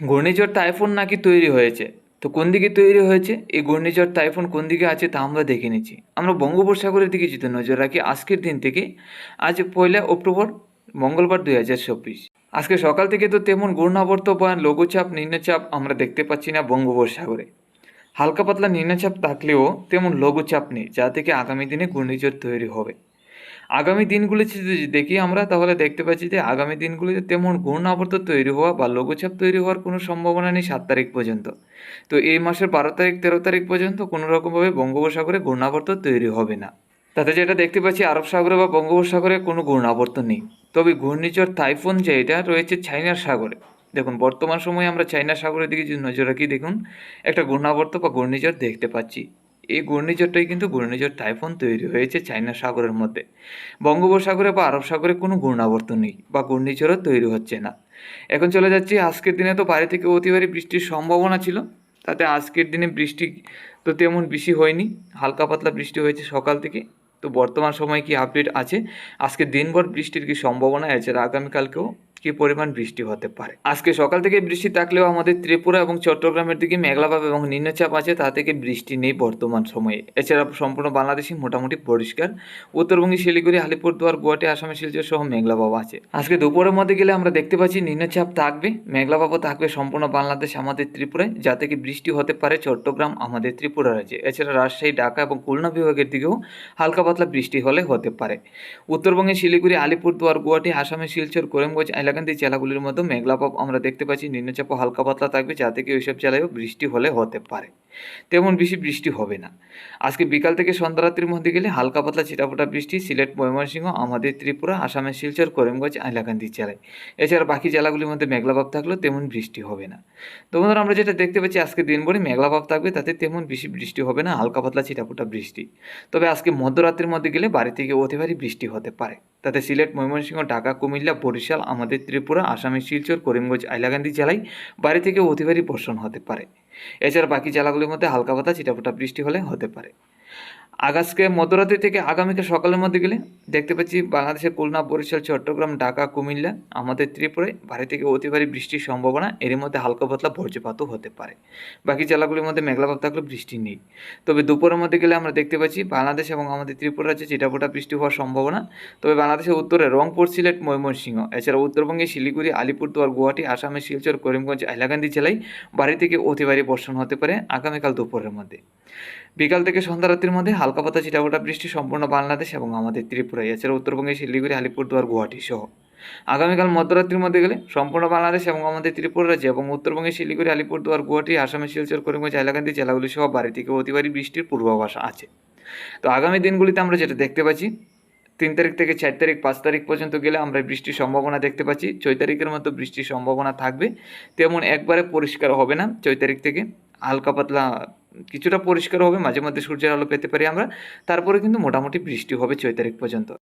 ঘূর্ণিঝড় টাইফুন নাকি তৈরি হয়েছে? তো কোন দিকে তৈরি হয়েছে? এই ঘূর্ণিঝড় টাইফুন কোন দিকে আছে তা আমরা দেখে নিচ্ছি। আমরা বঙ্গোপসাগরের দিকে যদি নজর রাখি আজকের দিন থেকে, আজ পয়লা অক্টোবর, মঙ্গলবার দুই হাজার চব্বিশ। আজকে সকাল থেকে তো তেমন ঘূর্ণাবর্ত বা লঘুচাপ, নিম্নচাপ আমরা দেখতে পাচ্ছি না বঙ্গোপসাগরে। হালকা পাতলা নিম্নচাপ থাকলেও তেমন লঘুচাপ নেই, যা থেকে আগামী দিনে ঘূর্ণিঝড় তৈরি হবে। আগামী দিনগুলিতে যদি দেখি আমরা, তাহলে দেখতে পাচ্ছি যে আগামী দিনগুলিতে তেমন ঘূর্ণাবর্ত তৈরি হওয়া বা লঘুচাপ তৈরি হওয়ার কোনো সম্ভাবনা নেই সাত তারিখ পর্যন্ত। তো এই মাসের বারো তারিখ, তেরো তারিখ পর্যন্ত কোনো রকমভাবে বঙ্গোপসাগরে ঘূর্ণাবর্ত তৈরি হবে না। তাতে যেটা দেখতে পাচ্ছি, আরব সাগরে বা বঙ্গোপসাগরে কোনো ঘূর্ণাবর্ত নেই। তবে ঘূর্ণিঝড় টাইফুন যে এটা রয়েছে চাইনার সাগরে। দেখুন, বর্তমান সময়ে আমরা চাইনা সাগরের দিকে যদি নজর রাখি, দেখুন, একটা ঘূর্ণাবর্ত বা ঘূর্ণিঝড় দেখতে পাচ্ছি। এই ঘূর্ণিঝড়টাই কিন্তু ঘূর্ণিঝড় টাইফুন তৈরি হয়েছে চাইনা সাগরের মধ্যে। বঙ্গোপসাগরে বা আরব সাগরে কোনো ঘূর্ণাবর্ত নেই বা ঘূর্ণিঝড়ও তৈরি হচ্ছে না। এখন চলে যাচ্ছি, আজকের দিনে তো বাইরে থেকে অতিবারী বৃষ্টির সম্ভাবনা ছিল, তাতে আজকের দিনে বৃষ্টি তো তেমন বেশি হয়নি, হালকা পাতলা বৃষ্টি হয়েছে সকাল থেকে। তো বর্তমান সময়ে কি আপডেট আছে? আজকে দিনভর বৃষ্টির কি সম্ভাবনা এছাড়া আগামীকালকেও কি পরিমাণ বৃষ্টি হতে পারে? আজকে সকাল থেকে বৃষ্টি থাকলেও আমাদের ত্রিপুরা এবং চট্টগ্রামের দিকে মেঘলাভাব এবং নিম্নচাপ আছে, তা থেকে বৃষ্টি নেই বর্তমান সময়ে। এছাড়া সম্পূর্ণ বাংলাদেশে মোটামুটি পরিষ্কার। উত্তরবঙ্গে শিলিগুড়ি, আলিপুরদুয়ার, গুয়াহাটি, আসামে শিলচর সহ মেঘলাভাব আছে। আজকে দুপুরের মধ্যে গেলে আমরা দেখতে পাচ্ছি নিম্নচাপ থাকবে, মেঘলাভাবও থাকবে সম্পূর্ণ বাংলাদেশ, আমাদের ত্রিপুরায়, যা থেকে বৃষ্টি হতে পারে চট্টগ্রাম, আমাদের ত্রিপুরা রাজ্যে। এছাড়া রাজশাহী, ঢাকা এবং খুলনা বিভাগের দিকেও হালকা পাতলা বৃষ্টি হলে হতে পারে। উত্তরবঙ্গে শিলিগুড়ি, আলিপুরদুয়ার, গুয়াহাটি, আসামে শিলচর, করিমগঞ্জ এলাকান্দি জেলাগুলির মধ্যে মেঘলাভাব আমরা দেখতে পাচ্ছি। নিম্নচাপ হালকা পাতলা থাকবে যা থেকে ওইসব জেলায়ও বৃষ্টি হলে হতে পারে। তেমন বেশি বৃষ্টি হবে না। আজকে বিকাল থেকে সন্ধ্যারাত্রির মধ্যে গেলে হালকা পাতলা ছিটাফোটা বৃষ্টি, সিলেট, ময়মনসিংহ, আমাদের ত্রিপুরা, আসামের শিলচর, করিমগঞ্জ হাইলাকান্দি জেলায়। এছাড়া বাকি জেলাগুলির মধ্যে মেঘলাভাব থাকলেও তেমন বৃষ্টি হবে না। তো বন্ধুরা, আমরা যেটা দেখতে পাচ্ছি, আজকে দিনভরে মেঘলাভাব থাকবে, তাতে তেমন বেশি বৃষ্টি হবে না, হালকা পাতলা ছিটাফোটা বৃষ্টি। তবে আজকে মধ্যরাত্রির মধ্যে গেলে বাড়ি থেকে অতি ভারী বৃষ্টি হতে পারে। তাতে সিলেট, ময়মনসিংহ, ঢাকা, কুমিল্লা, বরিশাল, আমাদের ত্রিপুরা, আসামের শিলচর, করিমগঞ্জ আইলাকান্দি জেলায় বাড়ি থেকে অতিভারী বর্ষণ হতে পারে। এছাড়া বাকি জেলাগুলির মধ্যে হালকা পাতা ছিটাফোটা বৃষ্টি হলে হতে পারে। আগাজকে মধ্যরাত্রি থেকে আগামীকাল সকালের মধ্যে গেলে দেখতে পাচ্ছি বাংলাদেশের খুলনা, বরিশাল, চট্টগ্রাম, ঢাকা, কুমিল্লা, আমাদের ত্রিপুরায় ভারী থেকে অতি ভারী বৃষ্টির সম্ভাবনা। এর মধ্যে হালকা পাতলা বজ্রপাতও হতে পারে। বাকি জেলাগুলির মধ্যে মেঘলাভাব থাকলে বৃষ্টি নেই। তবে দুপুরের মধ্যে গেলে আমরা দেখতে পাচ্ছি বাংলাদেশ এবং আমাদের ত্রিপুরা রাজ্যে চিটাফোটা বৃষ্টি হওয়ার সম্ভাবনা। তবে বাংলাদেশের উত্তরে রংপুর, সিলেট, ময়মনসিংহ, এছাড়া উত্তরবঙ্গে শিলিগুড়ি, আলিপুরদুয়ার, গুয়াহাটি আসামের শিলচর, করিমগঞ্জ, হাইলাকান্দি জেলায় বাড়ি থেকে অতি ভারী বর্ষণ হতে পারে আগামীকাল দুপুরের মধ্যে। বিকাল থেকে সন্ধ্যা রাত্রির মধ্যে হালকা পাতা চিটাফোটা বৃষ্টি সম্পূর্ণ বাংলাদেশ এবং আমাদের ত্রিপুরায় এছাড়া উত্তরবঙ্গে শিলিগুড়ি, আলিপুরদুয়ার, গুয়াহাটি সহ। আগামীকাল মধ্যরাত্রির মধ্যে গেলে সম্পূর্ণ বাংলাদেশ এবং আমাদের ত্রিপুরা রাজ্যে এবং উত্তরবঙ্গে শিলিগুড়ি, আলিপুরদুয়ার, গুয়াহাটি আসামের শিলচর, করিমগঞ্জ, হাইলাকান্দি জেলাগুলি সহ বাড়ি থেকে অতিবারী বৃষ্টির পূর্বাভাস আছে। তো আগামী দিনগুলিতে আমরা যেটা দেখতে পাচ্ছি, তিন তারিখ থেকে চার তারিখ, পাঁচ তারিখ পর্যন্ত গেলে আমরা বৃষ্টির সম্ভাবনা দেখতে পাচ্ছি। ছয় তারিখের মতো বৃষ্টির সম্ভাবনা থাকবে। তেমন একবারে পরিষ্কার হবে না। ছয় তারিখ থেকে হালকা পাতলা কিছুটা পরিষ্কার হবে মাঝে মধ্যে সূর্যের আলো পেতে পারি আমরা। তারপরে কিন্তু মোটামুটি বৃষ্টি হবে ছয় তারিখ পর্যন্ত।